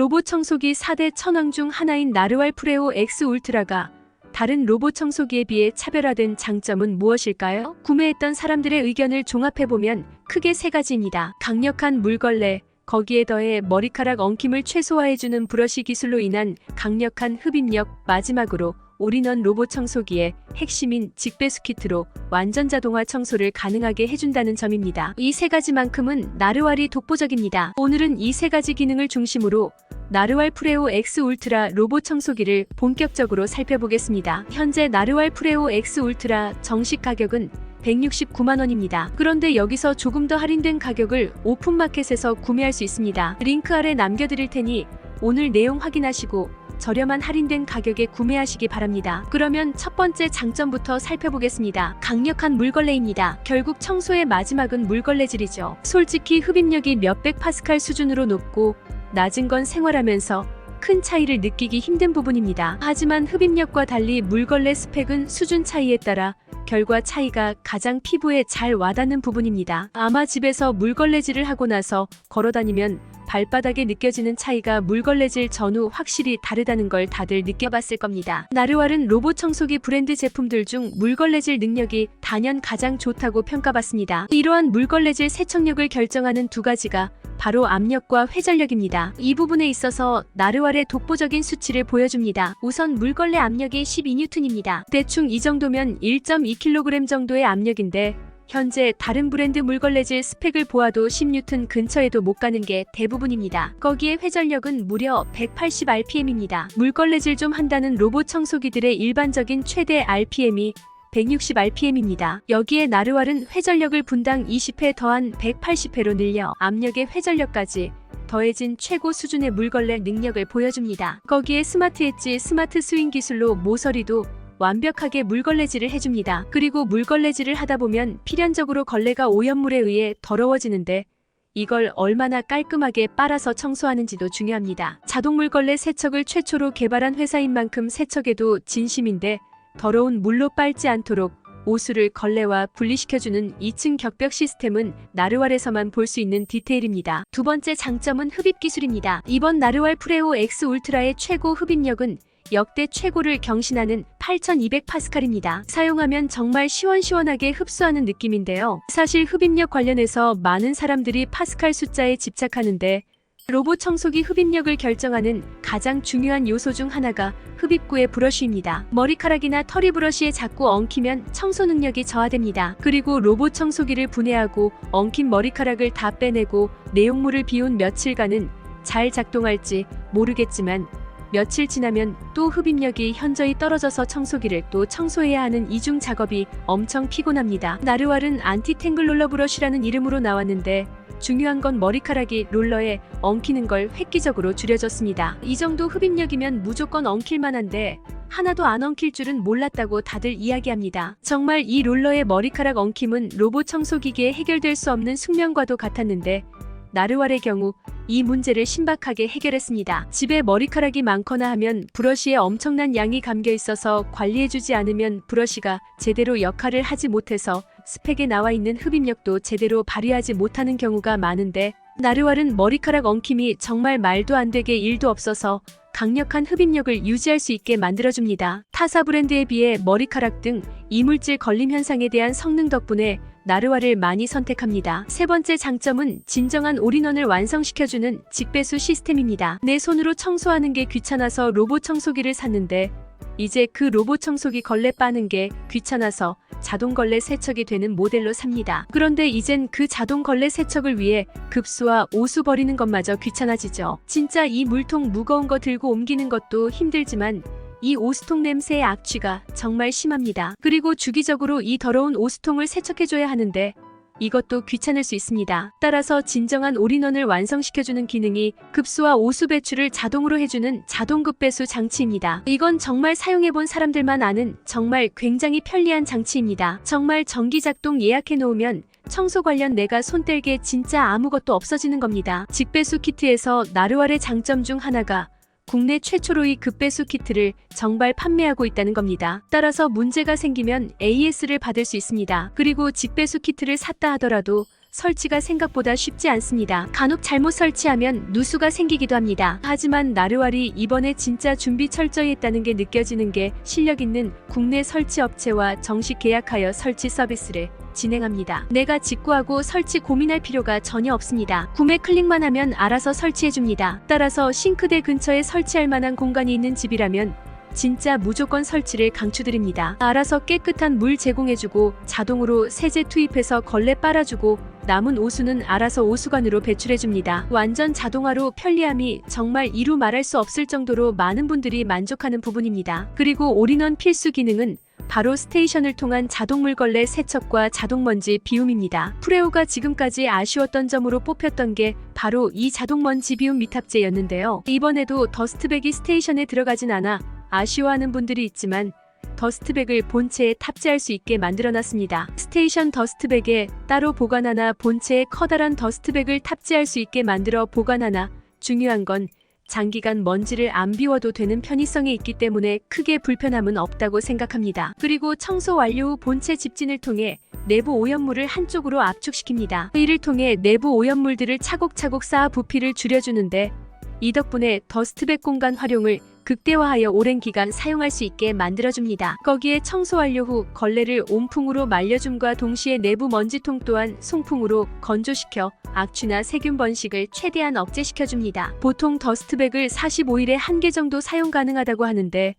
로봇 청소기 4대 천왕 중 하나인 나르왈 프레오 X 울트라가 다른 로봇 청소기에 비해 차별화된 장점은 무엇일까요? 구매했던 사람들의 의견을 종합해보면 크게 세 가지입니다. 강력한 물걸레, 거기에 더해 머리카락 엉킴을 최소화해주는 브러쉬 기술로 인한 강력한 흡입력, 마지막으로 올인원 로봇 청소기의 핵심인 직배수 키트로 완전 자동화 청소를 가능하게 해준다는 점입니다. 이 세 가지만큼은 나르왈이 독보적입니다. 오늘은 이 세 가지 기능을 중심으로 나르왈 프레오 X 울트라 로봇 청소기를 본격적으로 살펴보겠습니다. 현재 나르왈 프레오 X 울트라 정식 가격은 169만 원입니다. 그런데 여기서 조금 더 할인된 가격을 오픈마켓에서 구매할 수 있습니다. 링크 아래 남겨드릴 테니 오늘 내용 확인하시고 저렴한 할인된 가격에 구매하시기 바랍니다. 그러면 첫 번째 장점부터 살펴보겠습니다. 강력한 물걸레입니다. 결국 청소의 마지막은 물걸레질이죠. 솔직히 흡입력이 몇백 파스칼 수준으로 높고 낮은 건 생활하면서 큰 차이를 느끼기 힘든 부분입니다. 하지만 흡입력과 달리 물걸레 스펙은 수준 차이에 따라 결과 차이가 가장 피부에 잘 와닿는 부분입니다. 아마 집에서 물걸레질을 하고 나서 걸어다니면 발바닥에 느껴지는 차이가 물걸레질 전후 확실히 다르다는 걸 다들 느껴봤을 겁니다. 나르왈은 로봇 청소기 브랜드 제품들 중 물걸레질 능력이 단연 가장 좋다고 평가받습니다. 이러한 물걸레질 세척력을 결정하는 두 가지가 바로 압력과 회전력입니다. 이 부분에 있어서 나르왈의 독보적인 수치를 보여줍니다. 우선 물걸레 압력이 12N입니다. 대충 이 정도면 1.2kg 정도의 압력인데 현재 다른 브랜드 물걸레질 스펙을 보아도 10N 근처에도 못 가는 게 대부분입니다. 거기에 회전력은 무려 180rpm입니다. 물걸레질 좀 한다는 로봇 청소기들의 일반적인 최대 RPM이 160rpm입니다. 여기에 나르왈은 회전력을 분당 20회 더한 180회로 늘려 압력의 회전력까지 더해진 최고 수준의 물걸레 능력을 보여줍니다. 거기에 스마트 엣지 스마트 스윙 기술로 모서리도 완벽하게 물걸레질을 해줍니다. 그리고 물걸레질을 하다 보면 필연적으로 걸레가 오염물에 의해 더러워지는데 이걸 얼마나 깔끔하게 빨아서 청소하는지도 중요합니다. 자동 물걸레 세척을 최초로 개발한 회사인 만큼 세척에도 진심인데 더러운 물로 빨지 않도록 오수를 걸레와 분리시켜주는 2층 격벽 시스템은 나르왈에서만 볼 수 있는 디테일입니다. 두 번째 장점은 흡입 기술입니다. 이번 나르왈 프레오 X 울트라의 최고 흡입력은 역대 최고를 경신하는 8200파스칼입니다. 사용하면 정말 시원시원하게 흡수하는 느낌인데요. 사실 흡입력 관련해서 많은 사람들이 파스칼 숫자에 집착하는데 로봇 청소기 흡입력을 결정하는 가장 중요한 요소 중 하나가 흡입구의 브러쉬입니다. 머리카락이나 털이 브러쉬에 자꾸 엉키면 청소 능력이 저하됩니다. 그리고 로봇 청소기를 분해하고 엉킨 머리카락을 다 빼내고 내용물을 비운 며칠간은 잘 작동할지 모르겠지만 며칠 지나면 또 흡입력이 현저히 떨어져서 청소기를 또 청소해야 하는 이중 작업이 엄청 피곤합니다. 나르왈은 안티탱글 롤러 브러쉬라는 이름으로 나왔는데 중요한 건 머리카락이 롤러에 엉키는 걸 획기적으로 줄여줬습니다. 이 정도 흡입력이면 무조건 엉킬 만한데 하나도 안 엉킬 줄은 몰랐다고 다들 이야기합니다. 정말 이 롤러의 머리카락 엉킴은 로봇 청소기기에 해결될 수 없는 숙명과도 같았는데 나르왈의 경우 이 문제를 신박하게 해결했습니다. 집에 머리카락이 많거나 하면 브러쉬에 엄청난 양이 감겨 있어서 관리해주지 않으면 브러쉬가 제대로 역할을 하지 못해서 스펙에 나와 있는 흡입력도 제대로 발휘하지 못하는 경우가 많은데 나르왈은 머리카락 엉킴이 정말 말도 안 되게 일도 없어서 강력한 흡입력을 유지할 수 있게 만들어줍니다. 타사 브랜드에 비해 머리카락 등 이물질 걸림 현상에 대한 성능 덕분에 나르왈을 많이 선택합니다. 세 번째 장점은 진정한 올인원을 완성시켜주는 직배수 시스템입니다. 내 손으로 청소하는 게 귀찮아서 로봇 청소기를 샀는데 이제 그 로봇 청소기 걸레 빠는 게 귀찮아서 자동 걸레 세척이 되는 모델로 삽니다. 그런데 이젠 그 자동 걸레 세척을 위해 급수와 오수 버리는 것마저 귀찮아지죠. 진짜 이 물통 무거운 거 들고 옮기는 것도 힘들지만 이 오수통 냄새의 악취가 정말 심합니다. 그리고 주기적으로 이 더러운 오수통을 세척해줘야 하는데 이것도 귀찮을 수 있습니다. 따라서 진정한 올인원을 완성시켜주는 기능이 급수와 오수 배출을 자동으로 해주는 자동급배수 장치입니다. 이건 정말 사용해본 사람들만 아는 정말 굉장히 편리한 장치입니다. 정말 전기 작동 예약해 놓으면 청소 관련 내가 손뗄게 진짜 아무것도 없어지는 겁니다. 직배수 키트에서 나르왈의 장점 중 하나가 국내 최초로 이 급배수 키트를 정발 판매하고 있다는 겁니다. 따라서 문제가 생기면 AS를 받을 수 있습니다. 그리고 직배수 키트를 샀다 하더라도 설치가 생각보다 쉽지 않습니다. 간혹 잘못 설치하면 누수가 생기기도 합니다. 하지만 나르왈이 이번에 진짜 준비 철저히 했다는 게 느껴지는 게 실력 있는 국내 설치 업체와 정식 계약하여 설치 서비스를 진행합니다. 내가 직구하고 설치 고민할 필요가 전혀 없습니다. 구매 클릭만 하면 알아서 설치해줍니다. 따라서 싱크대 근처에 설치할 만한 공간이 있는 집이라면 진짜 무조건 설치를 강추드립니다. 알아서 깨끗한 물 제공해주고 자동으로 세제 투입해서 걸레 빨아주고 남은 오수는 알아서 오수관으로 배출해줍니다. 완전 자동화로 편리함이 정말 이루 말할 수 없을 정도로 많은 분들이 만족하는 부분입니다. 그리고 올인원 필수 기능은 바로 스테이션을 통한 자동 물걸레 세척과 자동 먼지 비움입니다. 프레오가 지금까지 아쉬웠던 점으로 뽑혔던 게 바로 이 자동 먼지 비움 미탑재였는데요. 이번에도 더스트백이 스테이션에 들어가진 않아 아쉬워하는 분들이 있지만 더스트백을 본체에 탑재할 수 있게 만들어놨습니다. 스테이션 더스트백에 따로 보관하나 본체에 커다란 더스트백을 탑재할 수 있게 만들어 보관하나 중요한 건 장기간 먼지를 안 비워도 되는 편의성에 있기 때문에 크게 불편함은 없다고 생각합니다. 그리고 청소 완료 후 본체 집진을 통해 내부 오염물을 한쪽으로 압축시킵니다. 이를 통해 내부 오염물들을 차곡차곡 쌓아 부피를 줄여주는데 이 덕분에 더스트백 공간 활용을 극대화하여 오랜 기간 사용할 수 있게 만들어줍니다. 거기에 청소 완료 후 걸레를 온풍으로 말려줌과 동시에 내부 먼지통 또한 송풍으로 건조시켜 악취나 세균 번식을 최대한 억제시켜줍니다. 보통 더스트백을 45일에 한 개 정도 사용 가능하다고 하는데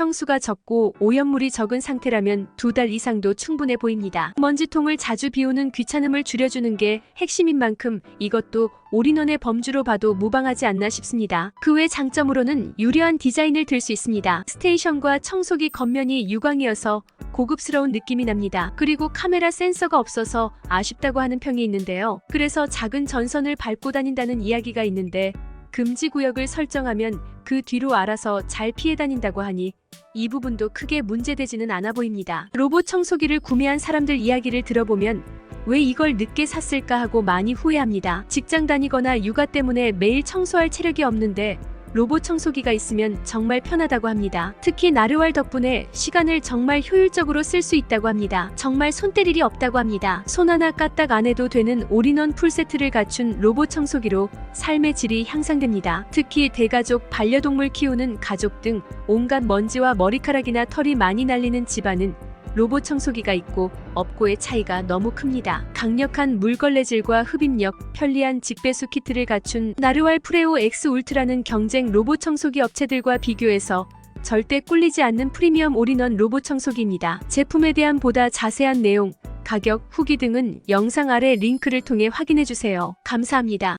평수가 적고 오염물이 적은 상태라면 두 달 이상도 충분해 보입니다. 먼지통을 자주 비우는 귀찮음을 줄여주는 게 핵심인 만큼 이것도 올인원의 범주로 봐도 무방하지 않나 싶습니다. 그 외 장점으로는 유려한 디자인을 들 수 있습니다. 스테이션과 청소기 겉면이 유광이어서 고급스러운 느낌이 납니다. 그리고 카메라 센서가 없어서 아쉽다고 하는 평이 있는데요. 그래서 작은 전선을 밟고 다닌다는 이야기가 있는데 금지 구역을 설정하면 그 뒤로 알아서 잘 피해 다닌다고 하니 이 부분도 크게 문제되지는 않아 보입니다. 로봇 청소기를 구매한 사람들 이야기를 들어보면 왜 이걸 늦게 샀을까 하고 많이 후회합니다. 직장 다니거나 육아 때문에 매일 청소할 체력이 없는데 로봇 청소기가 있으면 정말 편하다고 합니다. 특히 나르왈 덕분에 시간을 정말 효율적으로 쓸 수 있다고 합니다. 정말 손뗄 일이 없다고 합니다. 손 하나 까딱 안 해도 되는 올인원 풀세트를 갖춘 로봇 청소기로 삶의 질이 향상됩니다. 특히 대가족, 반려동물 키우는 가족 등 온갖 먼지와 머리카락이나 털이 많이 날리는 집안은 로봇 청소기가 있고 없고의 차이가 너무 큽니다. 강력한 물걸레질과 흡입력, 편리한 직배수 키트를 갖춘 나르왈 프레오 X 울트라는 경쟁 로봇 청소기 업체들과 비교해서 절대 꿀리지 않는 프리미엄 올인원 로봇 청소기입니다. 제품에 대한 보다 자세한 내용, 가격, 후기 등은 영상 아래 링크를 통해 확인해 주세요. 감사합니다.